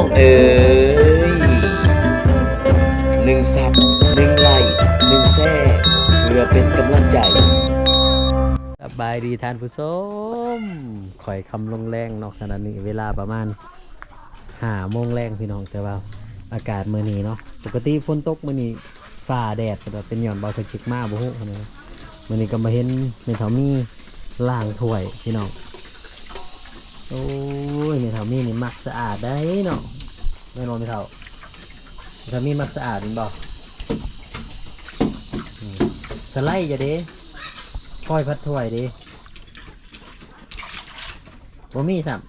องเอ๋ยหนึ่งซับหนึ่งไลค์หนึ่งแซ่เพื่อเป็นกำลังใจสบายดีท่านผู้ชมข่อยคำลงแรงเนาะขณะนี้เวลาประมาณห้าโมงแรงพี่น้องแต่ว่าอากาศมื้อนี้เนาะปกติฝนตกมื้อนี้ฟ้าแดดแต่เป็นหย่อนเบาสกิกมากบ่ฮู้ขนาดนั้มื้อนี้ก็มาเห็นในเถามีล่างถ้วยพี่น้อง โอ้ยในเถามีนี่มักสะอาดได้เนาะไม่นบ่แม่เท่าเท่ามีมักสะอาดเป็นบอกสไลด์จะเด้ค่อยพัดถ้วยดิบ่มีสัม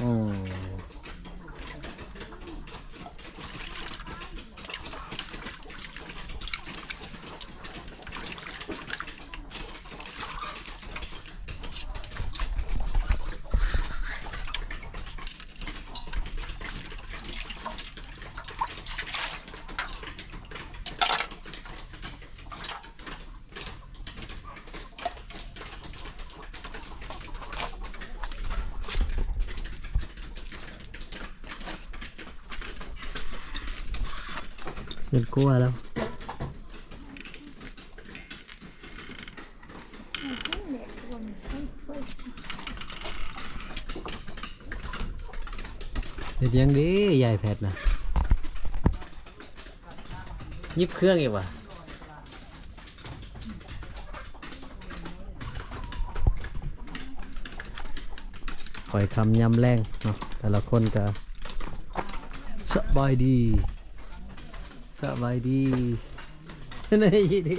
อืม เป็นกลัวแล้วเด็ดยังดีใหญ่แพทนะยิบเครื่องอีกว่ะคอยคำยำแรงเนาะแต่ละคนก็สบายดี สบายดีนี่ดิ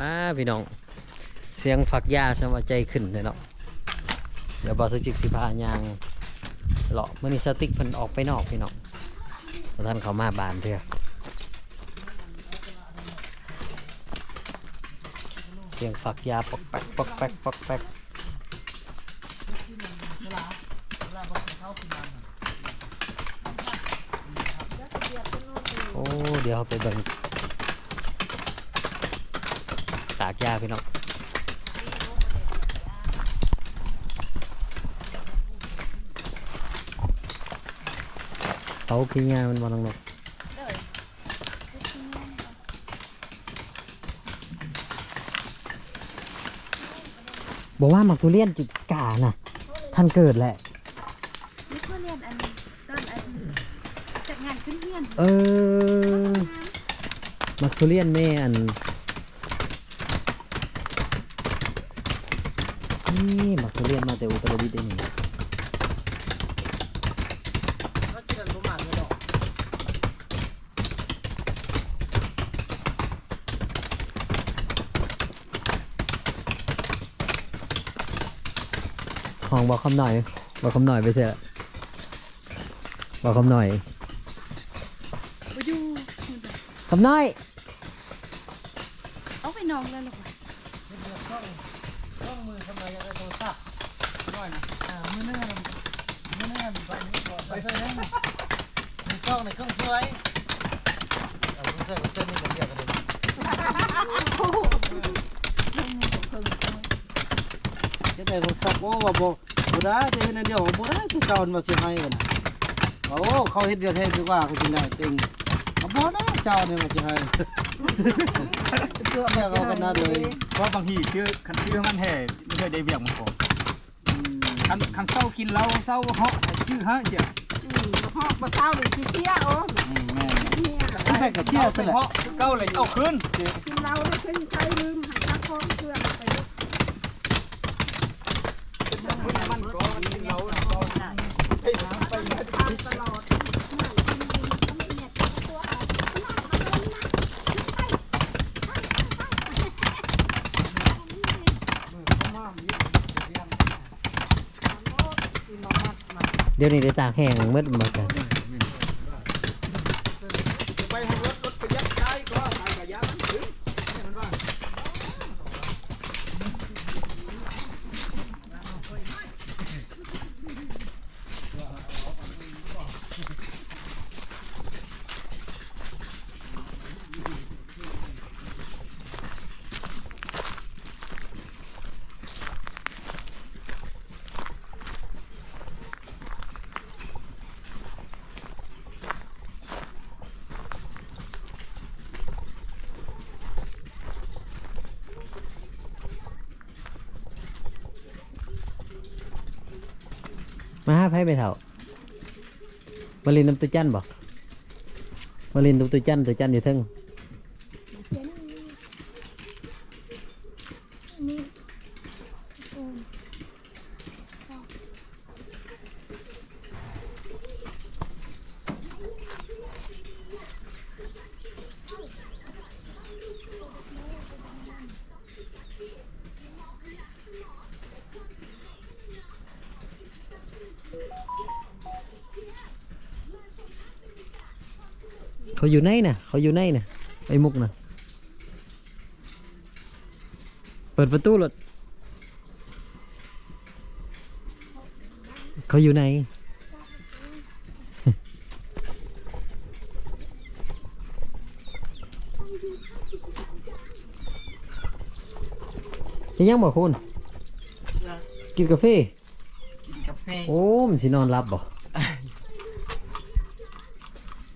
อ่าพี่น้อง เสียงฝักยาสมาใจขึ้นเลยเนาะเดี๋ยวบอสจิกสิพายางเลาะมื่อนี้สติ๊กเพิ่นออกไปนอกพี่น้องท่านเขามาบานเถอะเสียงฝักยาปอกแป๊กปอกแป๊กปอกแป๊กโอ้ เดี๋ยวเราไปเบิ่งตากยาพี่น้องเขาขี้งามันบอลงนกบอกว่าหมักทุเรียนจุดกาน่ะท่านเกิดแหละ นี่เขาเรียนอันต้นอันจัดงาน ขึ้นเฮียนเออหมักทุเรียนแม่อันนี่หมักทุเรียนมาแต่อุตรดิตถ์ได้นี่ของบอกคำหน่อย บอกคำหน่อยไปเสียละบอกคำหน่อย ไปอยู่ คำน้อย เอาไปนองเลยหรอวะต้องมือทำไมอะไรโทรศัพท์หน่อยนะอ่ามือนึงอะมือนึงอะไปไปใส่ได้ไหมมีกล้องในเครื่องช่วยเอาเครื่องช่วยกับเส้นนี่กันเดียวกันเลยจะได้โทรศัพท์โอ้ว่าบ่บ่ได้จะเห็นอันเดียวบ่ได้ที่เก่ามาสิให้กันโอ้เขาเฮ็ดเดียวแท้ดีกว่าเขาสิได้ เต็งบ่ได้เจ้าเนี่ยมาสิให้เพื่อแม่เขากันนะเลยเพราะบางทีคือคันคือมันแห่ไม่เคยได้เบียงมันก่อนคันคันเศร้ากินเหล้าเศร้าเหาะชื่อฮะเจียพ่อมาเช้าเลยที่เที่ยโอ้อืมแม่ที่กับเชี่ยเอาซะแหละเก้าเลยเอาคืนกินเราได้ขึ้นใช้ลืมหันตะคองเครื่องไปด้วย มันก็มันกินเหล้า ตลอด เดี๋ยวนี้ได้ตากแห้งมืดมากันไปทางรถรถประหยัดได้ก็ไปประหยัดมันถึงมันว่า เมาหาไพ่ไปเถ่ามาลินน้ำตุจันบอกมาลินน้ำตุจันตุจันอยู่ทั้ง เขียนนี่โอ้ เขาอยู่ไหนน่ะเขาอยู่ไหนน่ะไอ้มุกน่ะเปิดประตูรถเขาอยู่ไหนจะยังบอกคุณกินกาแฟกินกาแฟโอ้มันสินอนรับบ่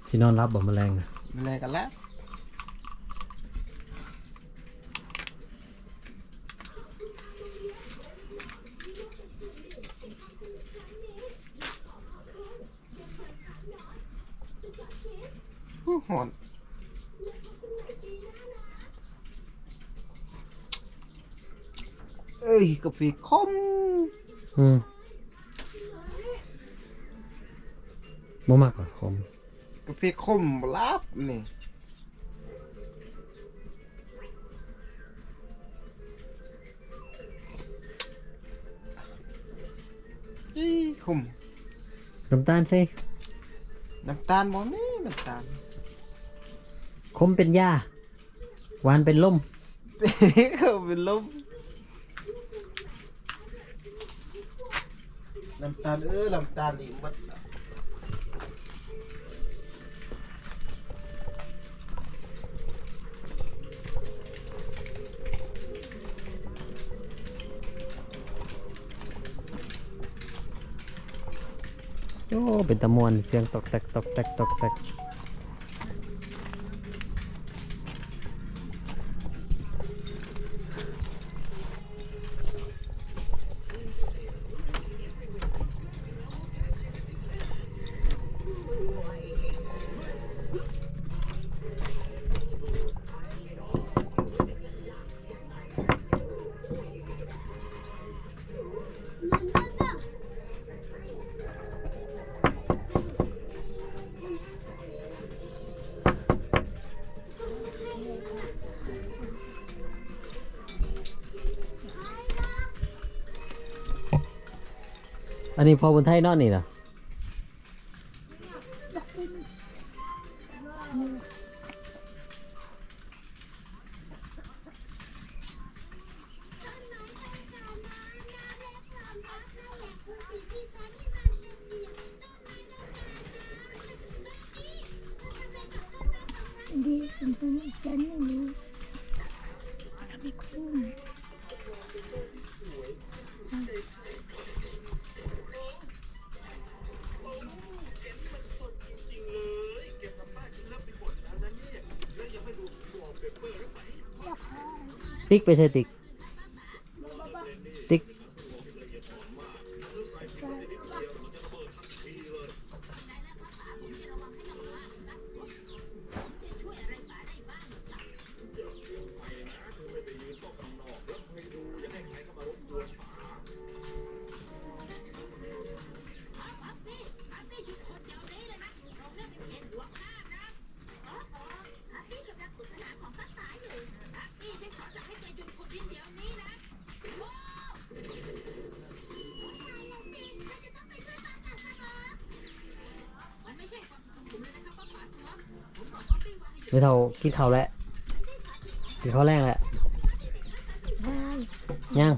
สินอนรับบ่แมลงน่ะมันแลกันแล้วหอนเอ้ยกาแฟคมอืมบ่มักเหรอคม กาแฟคมลับนี่อีคมน้ำตาลใส่น้ำตาลบ่มีน้ำตาลคมเป็นยาหวานเป็นลม เขาเป็นลมน้ำตาลเออน้ำตาลนี่มัน เป็นตะมวนเสียงตอกแตกตอกแตกตอกแตก อันนี้พอบนไทยนอนนี่นะ ติ๊กไปใส่ติ๊ก ไม่เท่ากินข้าวแล้วกินข้าวแรกแล้วได้ยัง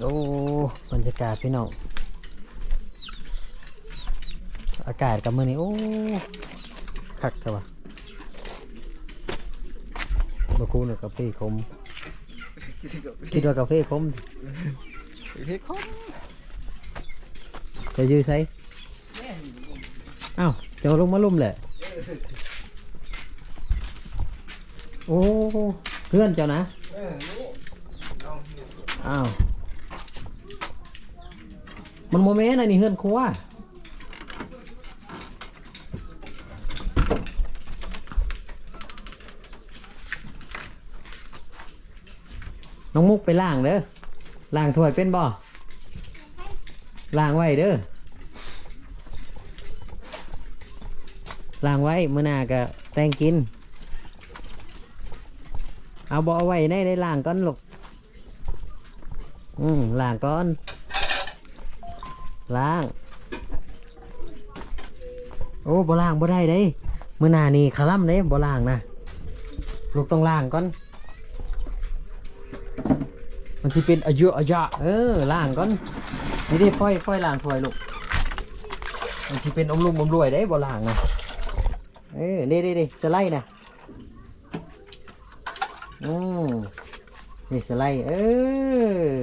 โอ้บรรยากาศพี่น้องอากาศกับมือนี้โอ้คักจังวะเมื่อคูเนี่ยกาแฟขมกินกับคิดว่ากาแฟขมเฮ้ยคม จะยื้อใส่อ้าวจะเอาลงมาลุ่มแหละ โอ้เพื่อนเจ้านะเอ้าว มันโมเมนต์อันนี้เฮือนครัวน้องมุกไปล้างเด้อล้างถ้วยเป็นบ่ ล้างไว้เด้อล้างไว้มื้อหน้าก็แต่งกิน เอาบ่เอาไว้ในในล้างก่อนลูกอืมล้างก่อนล้าง โอ้บ่ล้างบ่ได้เด้มื้อหน้านี่คาล่ำเด้บ่ล้างนะลูกต้องล้างก่อน มันสิเป็นอายุอายุเออล้างก่อน นี่ดิฝ้อยฝ้อยล้างถวยลูกบางทีเป็นอมลุ่มอมรวยได้บ่ล้างนะเออเด้เด้เด้สไลด์นะอืมนี่สไลด์เออ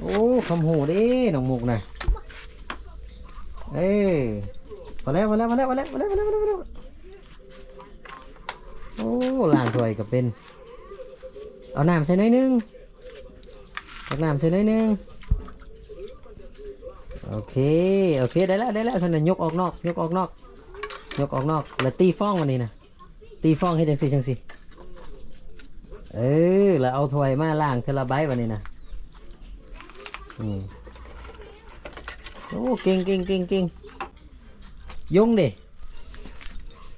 โอ้คำหูดินองมุกนะเออมาแล้วมาแล้วมาแล้วมาแล้วมาแล้วมาแล้วมาแล้วโอ้ล้างถวยก็เป็น เอาน้ำใส่หน่อยนึงตักน้ำใส่หน่อยนึง โอเค โอเค ได้แล้ว ได้แล้วท่านนะยกออกนอก ยกออกนอก ยกออกนอก แล้วตีฟองวันนี้นะตีฟองให้จังสิจังสิเออ แล้วเอาถ้วยมาล้างเทอละใบวันนี้นะอืมโอ้เก่งเก่งเก่งเก่งยงเด้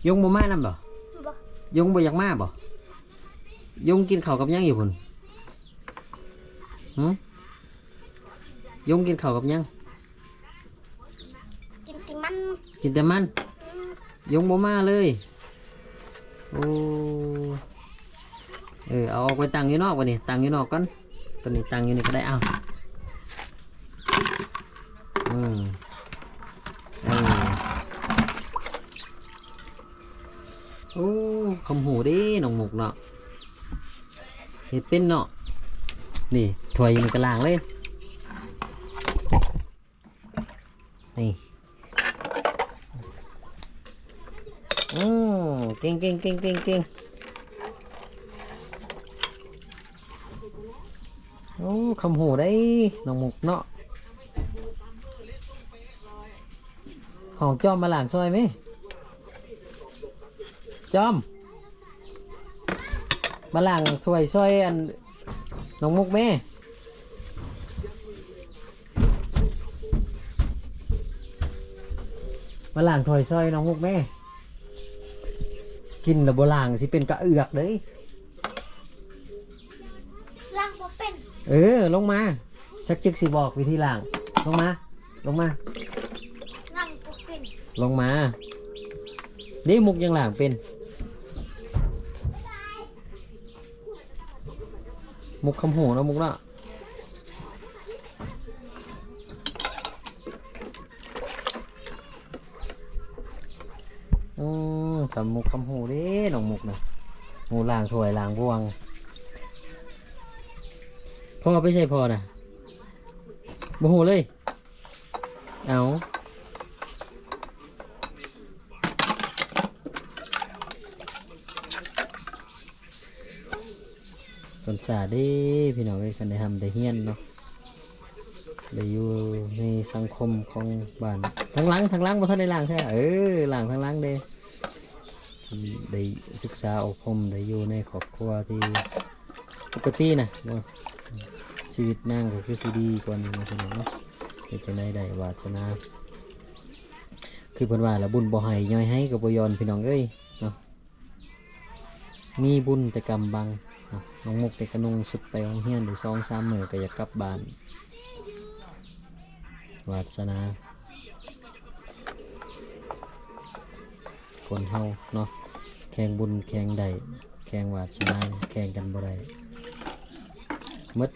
ยงบ่มานำบ่บ่ยงบ่อยากมาบ่ยงกินข้าวกับยังอยู่พุ่นหืมยงกินข้าวกับยัง กินติมัน กินแต่มันยงบ่มาเลยโอ้เออเอาออกไปตังอยู่นอกวะนี่ตังอยู่นอกก่อนตัวนี้ตังอยู่นี่ก็ได้เอาอืมเออโอ้คำหูดิน้องหมกเนาะเห็ดเป็นเนาะนี่ถวยอยู่ในกระลางเลยนี่ อืม เก่งเก่งเก่งเก่งโอ้คำหูได้น้องหมุกเนาะของจอมมาหลานซอยไหมจอม มาหลังถ้วยซอยอันน้องมุกแม่มาหลังถ้วยซอยน้องมุกแม่ กินแล้วโบลางสิเป็นกระเอือกเลยล้างบ่เป็นเออ ลงมา สักจึกสิบอกวิธีล้าง ลงมา ลงมา ล้างบ่เป็นลงมานี่มุกยังล้างเป็น มุกคำหูเนาะมุกเนาะ มทำมุกคำหูเด้น้องมุกนะหูล้างถวยล้างบวง พ่อไม่ใช่พ่อนะโมโหเลย เอาตนสาด้พี่น้องเอ้ยคันได้ทำได้เฮียนเนาะได้อยู่ในสังคมของบ้านทั้งหลังทั้งหลังบ่ทันได้ล้างแท้เออล้างทั้งหลังเด้ ได้ศึกษาอบรมได้อยู่ในครอบครัวที่ปกตินะเนาะชีวิตนั่งก็คือสีดีกว่านี้นะพี่น้องเนาะเฮ็ดจังได้ได้วาสนาคือเพิ่นว่าละบุญบ่ให้ย่อยให้ก็บ่ยอนพี่น้องเอ้ยเนาะมีบุญแต่กรรมบังเนาะน้องมุกแต่กระนงสุดไปโรงเรียนได้2 3มื้อก็อยากกลับบ้านวาสนาคนเฮาเนาะ แข่งบุญแข่งใดแข่งวาสนาแข่งกันบ่ได้มด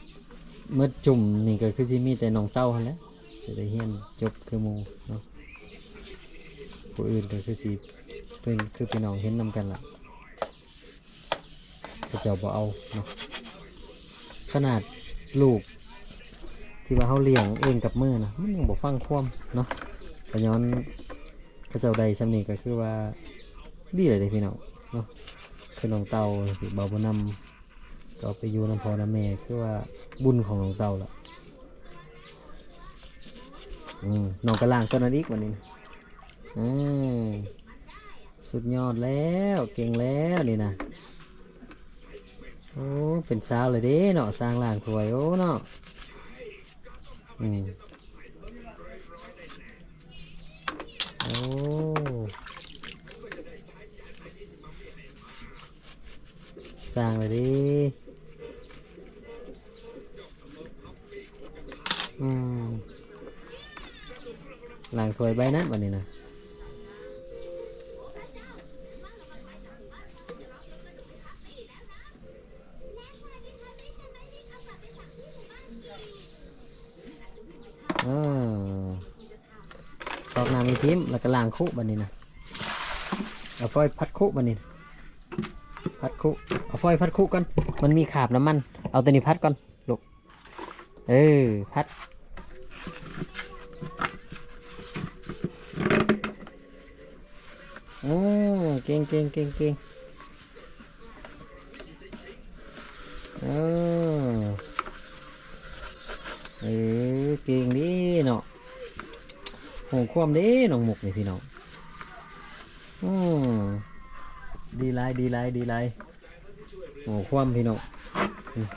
เมื่อจุ่มนี่ก็คือสิมีแต่น้องเต้าหั่นแหล้วจะได้เฮียนจบคือหมูเนาะผู้อื่นก็คือสิเป็นคือพี่น้องเห็นนำกันล่ะก็เจ้าบ่เอาเนาะขนาดลูก ที่ว่าเขาเลี้ยงเองกับมือนะมันยังบ่ฟังความเนาะก็ย้อนเขาเจ้าใดสำนีก็คือว่าดีเลยพี่น้อง เนาะคือน้องเตาสิบ่าวบ่นก็ไปอยู่น้ำพอน้ำแม่คือว่าบุญของน้องเต่าล่ะอืมน้องกระล่างต้นนั้นอีกวันนี้อืมสุดยอดแล้วเก่งแล้วนี่นะโอ้เป็นสาวเลยเด้เนาะสร้างล่างถวยโอ้เนาะอืมโอ้ ร้างเลยดิอืมล่างถวยใบนั้นวันนี้นะออตอกน้ำมีพิมพ์แล้วก็ล้างคุบันนี้นะเอาฟอยพัดคุบันนี้นะ พัดคุเอาฟอยพัดคุก่อนมันมีขาบน้ำมัน เอาตัวนี้พัดก่อนลูกเออพัดอืมเก่งเก่งเก่งเก่งเออเออเก่งดีเนาะโหความดีน้องหมกนี่พี่น้องอืม ดีไรดีไรดีไรโหความพี่น้องอืม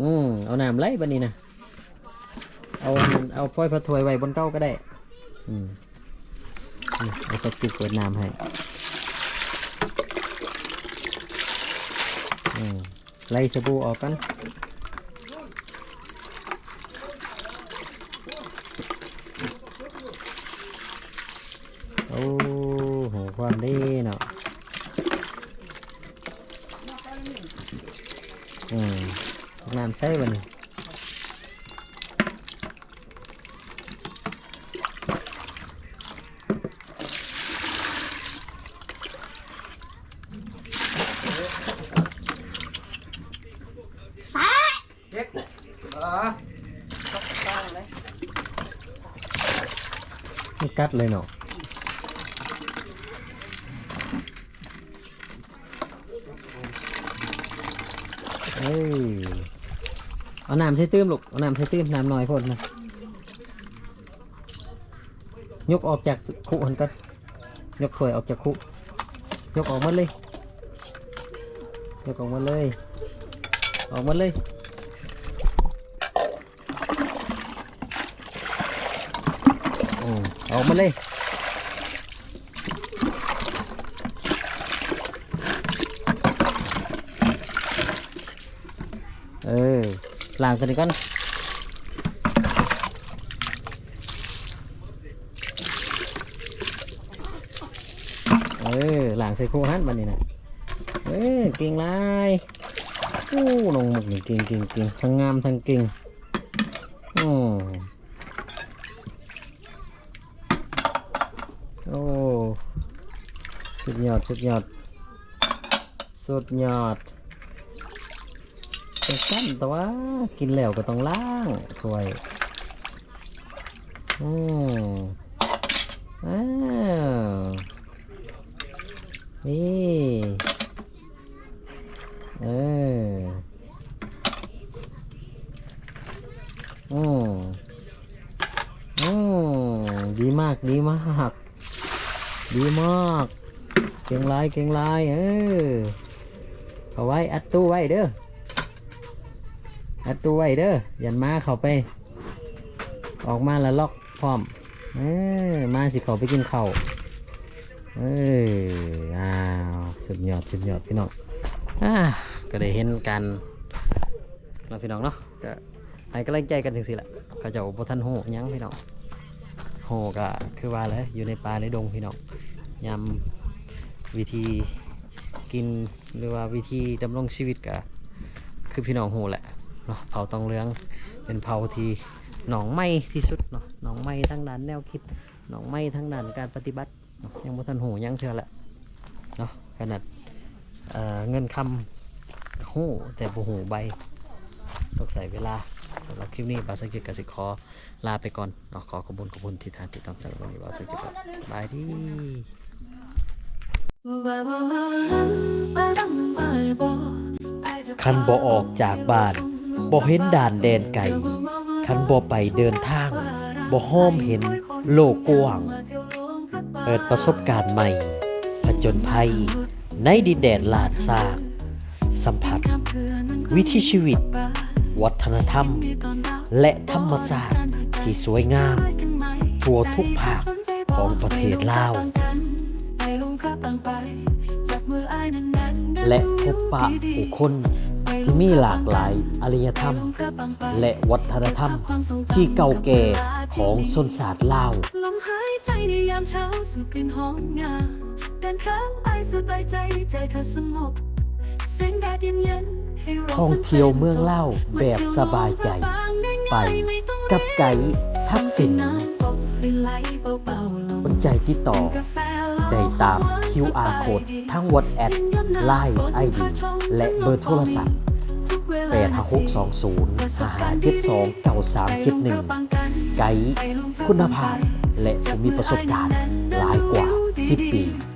อืมเอาน้ำไหลบันนี้นะเอาเอาพลอยพระถวยไว้บนเก้าก็ได้ อืมเอาสักจุกเปิดน้ำให้อืมไล่สบู่ออกกัน โอ้โหความดีเนาะอืม น้ำใส่บัดนมันกัดเลยเนาะเอ้ย เอาน้ำใช้ตื้มลูกเอาน้ำใช้ตื้มน้ำหน่อยพ่นนะยกออกจากคุหันกันยกถ้วยออกจากคุยกออกมาเลยยกออกมาเลย ออกมาเลยออกมาเลย เออ ล้างตัวนี้ก่อนเออล้างใส่คู่ฮันบันนี้นะเออเก่งหลายโอ้น้องหมกนี่ เก่งเก่งเก่งทั้งงามทั้งเก่งโอ้โอ้สุดยอดสุดยอดสุดยอดเป็นสั้นแต่ว่ากินแล้วก็ต้องล้างถ้วยอืมอ้าวนี่เอออืมอืมดีมากดีมาก ดีมากเก่งลายเก่งลายเออเอาไว้อัดตู้ไว้เด้อ ตัวไว้เด้อยันมาเขาไป ออกมาแล้วล็อกพร้อมเออมาสิเขาไปกินเข้าเอออ้าวสุดยอดสุดยอดพี่น้องอ่าก็ได้เห็นกันเราะพี่น้องเนาะก็ให้กำลังใจกันถึงสิละเขาจะบ่ทันโหยังพี่น้องโหก็คือว่าเลยอยู่ในป่าในดงพี่น้องยำวิธีกินหรือว่าวิธีดำรงชีวิตก็คือพี่น้องโหแหละ เนาะเผาตองเหลืองเป็นเผาที่หนองไม้ที่สุดเนาะหนองไม้ทั้งด้านแนวคิดหนองไม้ทั้งด้านการปฏิบัติเนาะยังบ่ทันหูยังเชื่อแหละเนาะขนาดเเงินคำหูแต่บ่หูใบต้องใส่เวลาสำหรับคลิปนี้บาสกิจกสิขอลาไปก่อนเนาะขอขอบคุณขอบคุณที่ทานติดตามจากวันนี้บาสกิจบายดีคันบ่ออกจากบ้าน บ่เห็นด่านแดนไกลคันบ่ไปเดินทางบ่ห้อมเห็นโลกกว้าง เปิดประสบการณ์ใหม่ผจญภัย ในดินแดนลาดซาก สัมผัส วิถีชีวิต วัฒนธรรม และธรรมศาสตร์ที่สวยงาม ทั่วทุกภาคของประเทศลาว และพบปะผู้คน มีหลากหลายอารยธรรม และวัฒนธรรม ที่เก่าแก่ของชนชาติลาวลมหายใจในยามเช้าสู่กลิ่นหอมงาเดินข้ามไอสุดปลายใจใจเธอสงบแสงแดดเย็นๆให้เราท่องเที่ยวเมืองเล่าวแบบสบายใจ ไปกับไกด์ทักษิณสนใจติดต่อได้ตาม QR code ทั้ง WhatsApp Line ID และเบอร์โทรศัพท์ 8620 5572 9371 ไกด์คุณภาพและมีประสบการณ์หลายกว่า 10 ปี